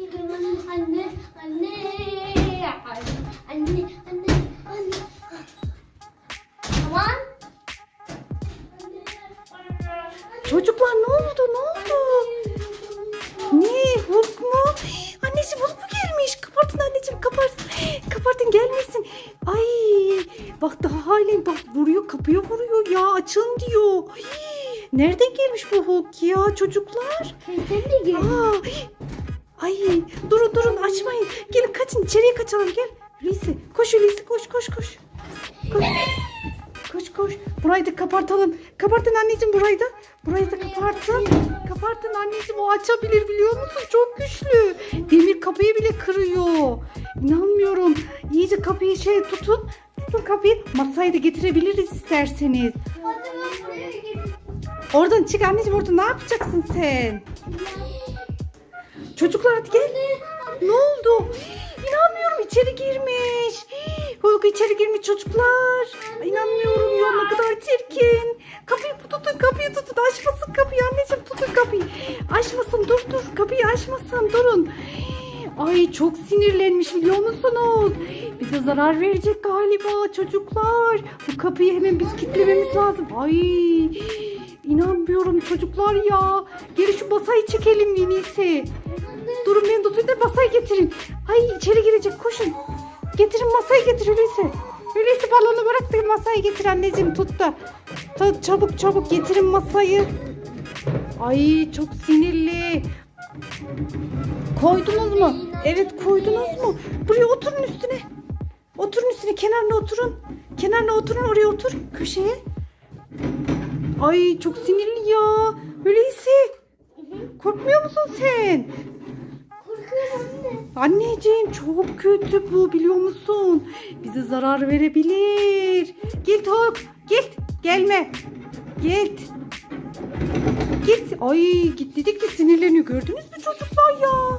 Anne, anne, anne, anne, anne. Tamam. Çocuklar ne oldu ne oldu? Ne Hulk mu? Anneciğim Hulk mu gelmiş? Kapatın anneciğim kapatın. Kapatın gelmesin. Ay bak daha halen bak vuruyor kapıya vuruyor ya açın diyor. Ay, nereden gelmiş bu Hulk ya çocuklar? Teyzem de gel. Aa, ay durun durun açmayın. Gelin kaçın içeriye kaçalım gel. Hulusi koş Hulusi koş koş koş. Koş. Koş koş. Burayı da kapatalım. Kapatın anneciğim burayı da. Burayı da kapatın. Kapatın anneciğim o açabilir biliyor musun? Çok güçlü. Demir kapıyı bile kırıyor. İnanmıyorum. İyice kapıyı şey tutun. Tutun kapıyı. Masayı da getirebiliriz isterseniz. Oradan çık anneciğim orada ne yapacaksın sen? Çocuklar hadi gel. Ne oldu? İnanmıyorum içeri girmiş. Hulk içeri girmiş çocuklar. Ay, İnanmıyorum ya ne kadar çirkin. Kapıyı tutun kapıyı tutun. Açmasın kapıyı anneciğim tutun kapıyı. Açmasın dur dur kapıyı açmasın durun. Ay çok sinirlenmiş biliyor musunuz? Bize zarar verecek galiba çocuklar. Bu kapıyı hemen biz kilitlememiz lazım. Ay inanmıyorum çocuklar ya. Geri şu masayı çekelim en iyisi. Durun beni tutun da masayı getirin. Ay içeri girecek koşun. Getirin masayı getir öyleyse. Öyleyse balonu bırak da masayı getir anneciğim tut da. Tut, çabuk çabuk getirin masayı. Ay çok sinirli. Koydunuz mu? Evet koydunuz mu? Buraya oturun üstüne. Oturun üstüne kenarına oturun. Kenarına oturun oraya otur köşeye. Ay çok sinirli ya. Öyleyse. Korkmuyor musun sen? Anneciğim çok kötü bu biliyor musun? Bize zarar verebilir. Git Hulk git gelme. Git. Git. Ay git dedik de sinirleniyor gördünüz mü çocuklar ya?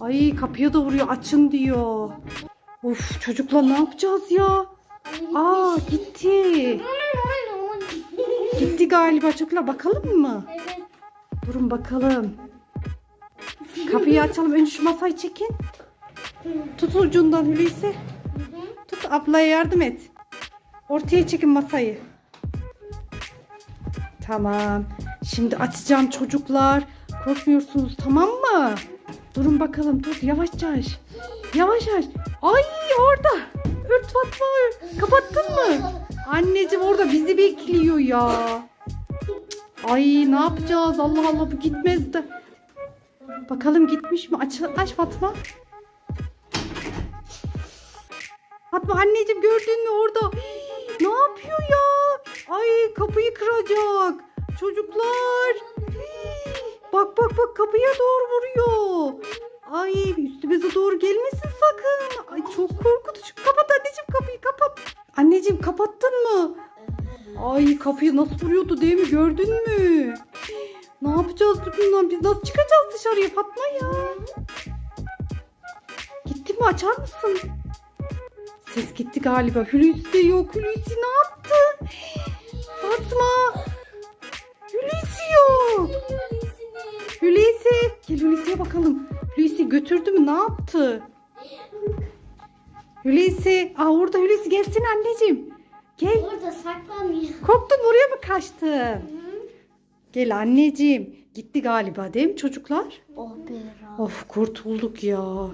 Ay kapıya da vuruyor açın diyor. Of çocuklar ne yapacağız ya? Aa gitti. Gitti galiba çocuklar bakalım mı? Evet. Durun bakalım. Kapıyı açalım. Önce şu masayı çekin. Tut ucundan Hulusi. Tut ablaya yardım et. Ortaya çekin masayı. Tamam. Şimdi açacağım çocuklar. Korkmuyorsunuz tamam mı? Durun bakalım dur yavaşça aç. Yavaş aç. Ay orada. Ört Fatma. Kapattın mı? Anneciğim orada bizi bekliyor ya. Ay ne yapacağız? Allah Allah bu gitmez de. Bakalım gitmiş mi? Aç, aç Fatma. Fatma anneciğim gördün mü orada? Hii, ne yapıyor ya? Ay kapıyı kıracak. Çocuklar. Hii, bak bak bak kapıya doğru vuruyor. Ay üstümüze doğru gelmesin sakın. Ay çok korkutucu. Kapat anneciğim kapıyı kapat. Anneciğim kapattın mı? Ay kapıyı nasıl vuruyordu değil mi gördün mü? Ne yapacağız bundan? Biz nasıl çıkacağız dışarıya Fatma ya? Gitti mi açar mısın? Ses gitti galiba. Hulusi de yok. Hulusi ne yaptı? Fatma. Hulusi yok. Hulusi. Gel Hulusi'ye bakalım. Hulusi götürdü mü? Ne yaptı? Hulusi. Aa orada Hulusi gelsin anneciğim. Gel. Orada saklanıyor. Korktun oraya mı kaçtın? Gel anneciğim. Gitti galiba değil mi çocuklar? Oh be. Of kurtulduk ya.